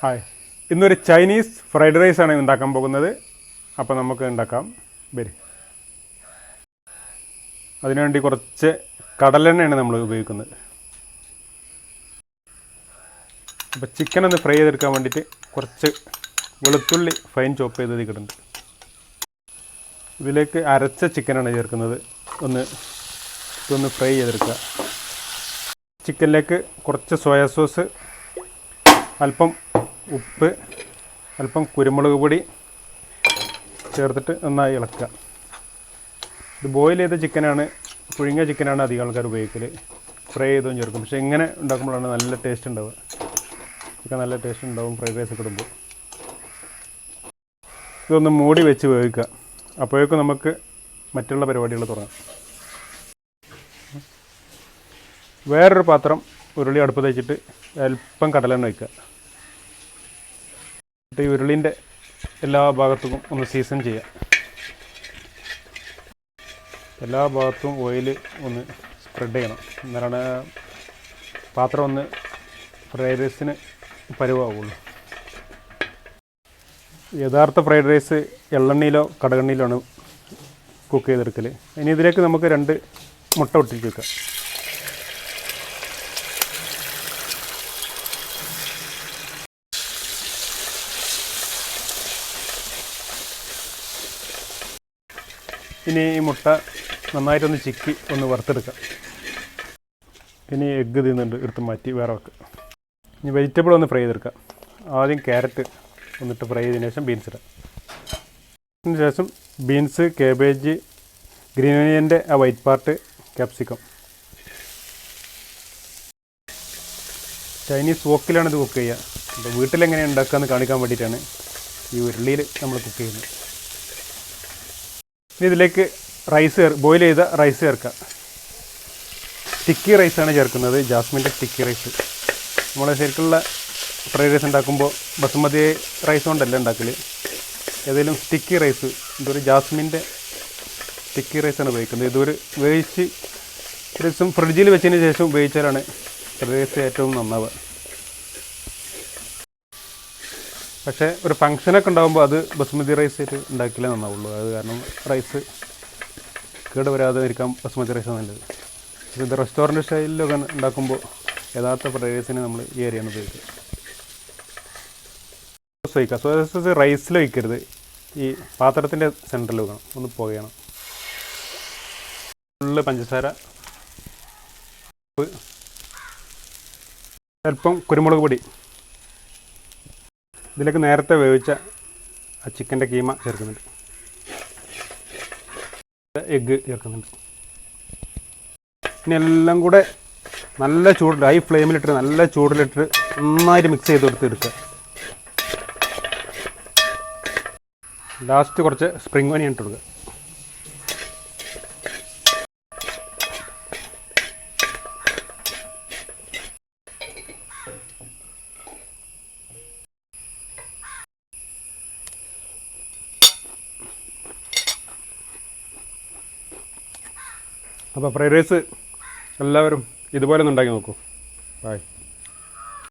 Hi. ഇന്നൊരു Chinese fried rice ആണ് ഉണ്ടാക്കാൻ പോകുന്നത്. അപ്പോൾ നമുക്ക് ഉണ്ടാക്കാം. വരി. അതിനുവേണ്ടി കുറച്ച് കടലെണ്ണയാണ് നമ്മൾ ഉപയോഗിക്കുന്നത്. അപ്പോൾ ചിക്കൻ ഒന്ന് ഫ്രൈ ചെയ്തെടുക്കാൻ വേണ്ടിയിട്ട് കുറച്ച് വെളുത്തുള്ളി ഫൈൻ ചോപ്പ് ചെയ്തത് കിട്ടുന്നുണ്ട് ഇതിലേക്ക് അരച്ച ചിക്കനാണ് ചേർക്കുന്നത്. ഒന്ന് ഇതൊന്ന് ഫ്രൈ ചെയ്തെടുക്കുക. ചിക്കനിലേക്ക് കുറച്ച് സോയാ സോസ് അല്പം ഉപ്പ് അല്പം കുരുമുളക് പൊടി ചേർത്തിട്ട് നന്നായി ഇളക്കുക. ഇത് ബോയിൽ ചെയ്ത ചിക്കനാണ് പുഴുങ്ങ ചിക്കനാണ് അധികം ആൾക്കാർ ഉപയോഗിക്കൽ ഫ്രൈ ചെയ്തും ചേർക്കും. പക്ഷേ ഇങ്ങനെ ഉണ്ടാക്കുമ്പോഴാണ് നല്ല ടേസ്റ്റ് ഉണ്ടാവുക. ഒക്കെ നല്ല ടേസ്റ്റ് ഉണ്ടാവും ഫ്രൈഡ് റൈസ് ഒക്കെ ഇടുമ്പോൾ. ഇതൊന്ന് മൂടി വെച്ച് വേവിക്കുക. അപ്പോഴേക്കും നമുക്ക് മറ്റുള്ള പരിപാടികൾ തുടങ്ങാം. വേറൊരു പാത്രം ഉരുളി അടുപ്പ് തയ്ച്ചിട്ട് അല്പം കടലെണ്ണ വയ്ക്കുക ഈ ഉരുളിന്റെ എല്ലാ ഭാഗത്തും ഒന്ന് സീസൺ ചെയ്യാം. എല്ലാ ഭാഗത്തും ഓയിൽ ഒന്ന് സ്പ്രെഡ് ചെയ്യണം. എന്നാലാണ് പാത്രം ഒന്ന് ഫ്രൈഡ് റൈസിന് പരുവാവുള്ളൂ. യഥാർത്ഥ ഫ്രൈഡ് റൈസ് എള്ളെണ്ണയിലോ കടകെണ്ണയിലോ ആണ് കുക്ക് ചെയ്തെടുക്കൽ ഇനി ഇതിലേക്ക് നമുക്ക് രണ്ട് മുട്ട ഒട്ടിച്ച് വെക്കാം. ഇനി ഈ മുട്ട നന്നായിട്ടൊന്ന് ചിക്കി ഒന്ന് വറുത്തെടുക്കാം. ഇനി എഗ്ഗ് തിന്നുണ്ട് എടുത്ത് മാറ്റി വേറെ വെക്കുക ഇനി വെജിറ്റബിൾ ഒന്ന് ഫ്രൈ ചെയ്തെടുക്കാം. ആദ്യം ക്യാരറ്റ് ഒന്നിട്ട് ഫ്രൈ ചെയ്തതിന് ശേഷം ബീൻസ് ഇടാം. അതിന് ശേഷം ബീൻസ് കേബേജ് ഗ്രീൻ ഓനിയന്റെ ആ വൈറ്റ് പാർട്ട് ക്യാപ്സിക്കം ചൈനീസ് വോക്കിലാണ് ഇത് കുക്ക് ചെയ്യുക. അപ്പോൾ വീട്ടിലെങ്ങനെയാണ് ഉണ്ടാക്കുകയെന്ന് കാണിക്കാൻ വേണ്ടിയിട്ടാണ് ഈ ഉരുളിയിൽ നമ്മൾ കുക്ക് ചെയ്യുന്നത്. ഇനി ഇതിലേക്ക് റൈസ് ചേർ ബോയിൽ ചെയ്ത റൈസ് ചേർക്കാം സ്റ്റിക്കി റൈസാണ് ചേർക്കുന്നത്. ജാസ്മിന്റെ സ്റ്റിക്കി റൈസ് നമ്മൾ ശരിക്കുള്ള ഫ്രൈഡ് റൈസ് ഉണ്ടാക്കുമ്പോൾ ബസുമതി റൈസ് കൊണ്ടല്ല ഉണ്ടാക്കൽ ഏതെങ്കിലും സ്റ്റിക്കി റൈസ് ഇതൊരു ജാസ്മിന്റെ സ്റ്റിക്കി റൈസാണ് ഉപയോഗിക്കുന്നത്. ഇതൊരു വേവിച്ച് ദിവസം ഫ്രിഡ്ജിൽ വെച്ചതിന് ശേഷം ഉപയോഗിച്ചാലാണ് ഫ്രൈഡ് റൈസ് ഏറ്റവും നന്നാവുക. പക്ഷേ ഒരു ഫംഗ്ഷനൊക്കെ ഉണ്ടാകുമ്പോൾ അത് ബസ്മതി റൈസ് ആയിട്ട് ഉണ്ടാക്കിയാലേ നന്നാവുള്ളൂ. അത് കാരണം റൈസ് കേട് വരാതെ ഇരിക്കാൻ ബസുമതി റൈസ് നല്ലത് ഇത് റെസ്റ്റോറന്റ് സ്റ്റൈലിലൊക്കെ ഉണ്ടാക്കുമ്പോൾ യഥാർത്ഥ ഫ്രൈഡ് നമ്മൾ ഈ ഏരിയയാണ് ഉപയോഗിക്കുക സോസ് വയ്ക്കുക സോസ് റൈസിൽ വയ്ക്കരുത്. ഈ പാത്രത്തിന്റെ സെന്ററിൽ വെക്കണം. ഒന്ന് പുകയണം. ഫുള്ള് പഞ്ചസാര അല്പം കുരുമുളക് പൊടി. ഇതിലേക്ക് നേരത്തെ വേവിച്ച ആ ചിക്കന്റെ കീമ ചേർക്കുന്നുണ്ട്. എഗ്ഗ് ചേർക്കുന്നുണ്ട്. ഇനി എല്ലാം കൂടെ നല്ല ചൂടിൽ ഹൈ ഫ്ലെയിമിലിട്ട് നല്ല ചൂടിലിട്ട് നന്നായിട്ട് മിക്സ് ചെയ്ത് കൊടുത്ത് എടുക്കുക. ലാസ്റ്റ് കുറച്ച് സ്പ്രിംഗ് ഓനിയൻ ഇട്ട് കൊടുക്കുക. അപ്പോൾ ഫ്രൈഡ് റൈസ് എല്ലാവരും ഇതുപോലെ ഒന്ന് ഉണ്ടാക്കി നോക്കൂ. ബായ്